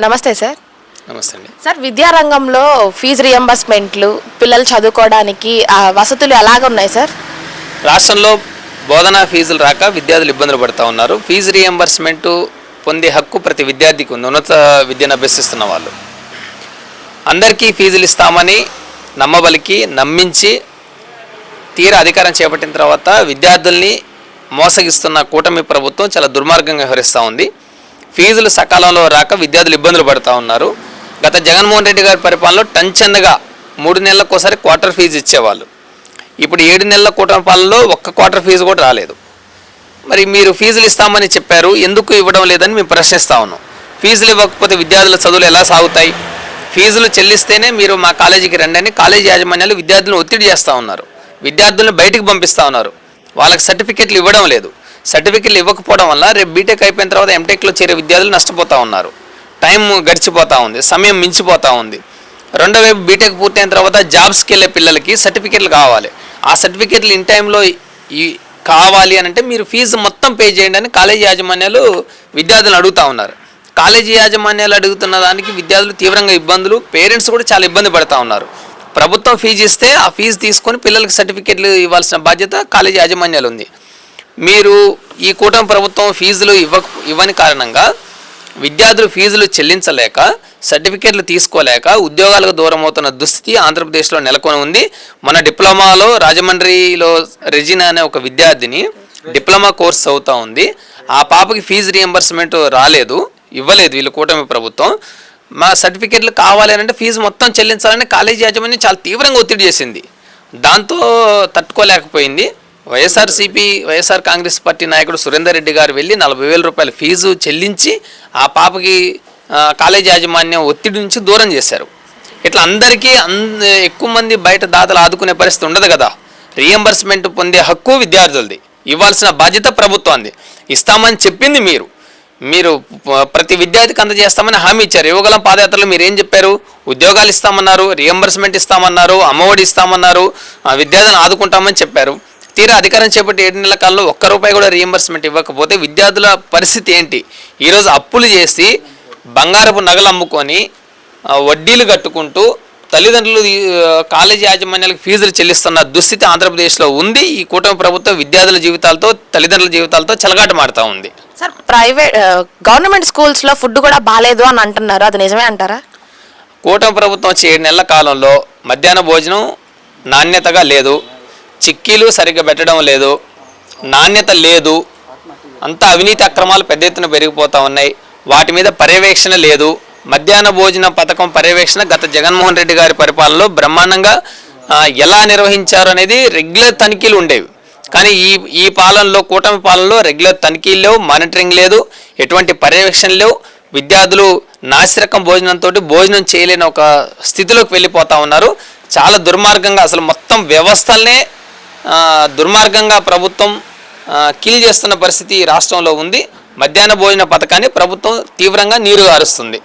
నమస్తే సార్. నమస్తే అండి. సార్ విద్యారంగంలో ఫీజు రియంబర్స్మెంట్లు పిల్లలు చదువుకోవడానికి ఆ, వసతులు ఎలాగ ఉన్నాయి సార్? రాష్ట్రంలో బోధనా ఫీజులు రాక విద్యార్థులు ఇబ్బందులు పడుతూ ఉన్నారు. ఫీజు రియంబర్స్మెంట్ పొందే హక్కు ప్రతి విద్యార్థికి ఉంది. ఉన్నత విద్యను అభ్యసిస్తున్న వాళ్ళు. అందరికీ ఫీజులు ఇస్తామని నమ్మబలికి నమ్మించి తీరా అధికారం చేపట్టిన తర్వాత విద్యార్థుల్ని మోసగిస్తున్న కూటమి ప్రభుత్వం చాలా దుర్మార్గంగా వ్యవహరిస్తూ ఉంది. ఫీజులు సకాలంలో రాక విద్యార్థులు ఇబ్బందులు పడుతూ ఉన్నారు. గత జగన్మోహన్ రెడ్డి గారి పరిపాలనలో టంచందగా మూడు నెలలకు ఒకసారి క్వార్టర్ ఫీజు ఇచ్చేవాళ్ళు. ఇప్పుడు ఏడు నెలల కూటమి పాలనలో ఒక్క క్వార్టర్ ఫీజు కూడా రాలేదు. మరి మీరు ఫీజులు ఇస్తామని చెప్పారు ఎందుకు ఇవ్వడం లేదని మేము ప్రశ్నిస్తా ఉన్నాం. ఫీజులు ఇవ్వకపోతే విద్యార్థుల చదువులు ఎలా సాగుతాయి? ఫీజులు చెల్లిస్తేనే మీరు మా కాలేజీకి రండి అని కాలేజీ యాజమాన్యాలు విద్యార్థులను ఒత్తిడి చేస్తూ ఉన్నారు. విద్యార్థులను బయటికి పంపిస్తూ ఉన్నారు. వాళ్ళకి సర్టిఫికెట్లు ఇవ్వడం లేదు. సర్టిఫికెట్లు ఇవ్వకపోవడం వల్ల రేపు బీటెక్ అయిపోయిన తర్వాత ఎంటెక్లో చేరే విద్యార్థులు నష్టపోతూ ఉన్నారు. టైం గడిచిపోతూ ఉంది. సమయం మించిపోతూ ఉంది. రెండో వైపు బీటెక్ పూర్తయిన తర్వాత జాబ్స్కి వెళ్ళే పిల్లలకి సర్టిఫికెట్లు కావాలి. ఆ సర్టిఫికెట్లు ఇన్ టైంలో ఈ కావాలి అని అంటే మీరు ఫీజు మొత్తం పే చేయండి అని కాలేజీ యాజమాన్యాలు విద్యార్థులను అడుగుతూ ఉన్నారు. కాలేజీ యాజమాన్యాలు అడుగుతున్న దానికి విద్యార్థులు తీవ్రంగా ఇబ్బందులు. పేరెంట్స్ కూడా చాలా ఇబ్బంది పడుతూ ఉన్నారు. ప్రభుత్వం ఫీజు ఇస్తే ఆ ఫీజు తీసుకొని పిల్లలకి సర్టిఫికెట్లు ఇవ్వాల్సిన బాధ్యత కాలేజీ యాజమాన్యాలు ఉంది. మీరు ఈ కూటమి ప్రభుత్వం ఫీజులు ఇవ్వక ఇవ్వని కారణంగా విద్యార్థులు ఫీజులు చెల్లించలేక సర్టిఫికేట్లు తీసుకోలేక ఉద్యోగాలకు దూరం అవుతున్న దుస్థితి ఆంధ్రప్రదేశ్లో నెలకొని ఉంది. మన డిప్లొమాలో రాజమండ్రిలో రెజినా అనే ఒక విద్యార్థిని డిప్లొమా కోర్స్ అవుతా ఉంది. ఆ పాపకి ఫీజు రియంబర్స్మెంట్ రాలేదు ఇవ్వలేదు వీళ్ళు కూటమి ప్రభుత్వం. మా సర్టిఫికేట్లు కావాలి అంటే ఫీజు మొత్తం చెల్లించాలని కాలేజీ యాజమాన్యం చాలా తీవ్రంగా ఒత్తిడి చేసింది. దాంతో తట్టుకోలేకపోయింది. వైఎస్ఆర్సీపీ వైఎస్ఆర్ కాంగ్రెస్ పార్టీ నాయకుడు సురేందర్ రెడ్డి గారు వెళ్ళి నలభై వేల రూపాయల ఫీజు చెల్లించి ఆ పాపకి కాలేజ్ కాలేజీ యాజమాన్యం ఒత్తిడి నుంచి దూరం చేశారు. ఇట్లా అందరికీ అంద ఎక్కువ మంది బయట దాతలు ఆదుకునే పరిస్థితి ఉండదు కదా. రియంబర్స్మెంట్ పొందే హక్కు విద్యార్థులది. ఇవ్వాల్సిన బాధ్యత ప్రభుత్వాన్ని ఇస్తామని చెప్పింది మీరు. మీరు ప్రతి విద్యార్థికి అందజేస్తామని హామీ ఇచ్చారు. యువగలం పాదయాత్రలో మీరు ఏం చెప్పారు? ఉద్యోగాలు ఇస్తామన్నారు రియంబర్స్మెంట్ ఇస్తామన్నారు అమ్మఒడి ఇస్తామన్నారు ఆ, విద్యార్థులను ఆదుకుంటామని చెప్పారు. తీరా అధికారం చేపట్టి ఏడు నెలల కాలంలో ఒక్క రూపాయి కూడా రియంబర్స్మెంట్ ఇవ్వకపోతే విద్యార్థుల పరిస్థితి ఏంటి? ఈరోజు అప్పులు చేసి బంగారపు నగలు అమ్ముకొని వడ్డీలు కట్టుకుంటూ తల్లిదండ్రులు కాలేజీ యాజమాన్యాలకు ఫీజులు చెల్లిస్తున్న దుస్థితి ఆంధ్రప్రదేశ్లో ఉంది. ఈ కూటమి ప్రభుత్వం విద్యార్థుల జీవితాలతో తల్లిదండ్రుల జీవితాలతో చెలగాటమాడుతూ ఉంది. సార్ ప్రైవేట్ గవర్నమెంట్ స్కూల్స్లో ఫుడ్ కూడా బాగాలేదు అని అంటున్నారు. అది నిజమే అంటారా? కూటమి ప్రభుత్వం వచ్చే ఏడు నెలల కాలంలో మధ్యాహ్న భోజనం నాణ్యతగా లేదు. చిక్కీలు సరిగ్గా పెట్టడం లేదు నాణ్యత లేదు అంతా అవినీతి అక్రమాలు పెద్ద ఎత్తున పెరిగిపోతూ ఉన్నాయి. వాటి మీద పర్యవేక్షణ లేదు. మధ్యాహ్న భోజన పథకం పర్యవేక్షణ గత జగన్మోహన్ రెడ్డి గారి పరిపాలనలో బ్రహ్మాండంగా ఎలా నిర్వహించారు అనేది రెగ్యులర్ తనిఖీలు ఉండేవి. కానీ ఈ ఈ పాలనలో కూటమి పాలనలో రెగ్యులర్ తనిఖీలు లేవు మానిటరింగ్ లేదు ఎటువంటి పర్యవేక్షణ లేవు. విద్యార్థులు నాసిరకం భోజనంతో భోజనం చేయలేని ఒక స్థితిలోకి వెళ్ళిపోతా ఉన్నారు. చాలా దుర్మార్గంగా అసలు మొత్తం వ్యవస్థలనే దుర్మార్గంగా ప్రభుత్వం కిల్ చేస్తున్న పరిస్థితి రాష్ట్రంలో ఉంది. మధ్యాహ్న భోజన పథకాన్ని ప్రభుత్వం తీవ్రంగా నీరు గారుస్తుంది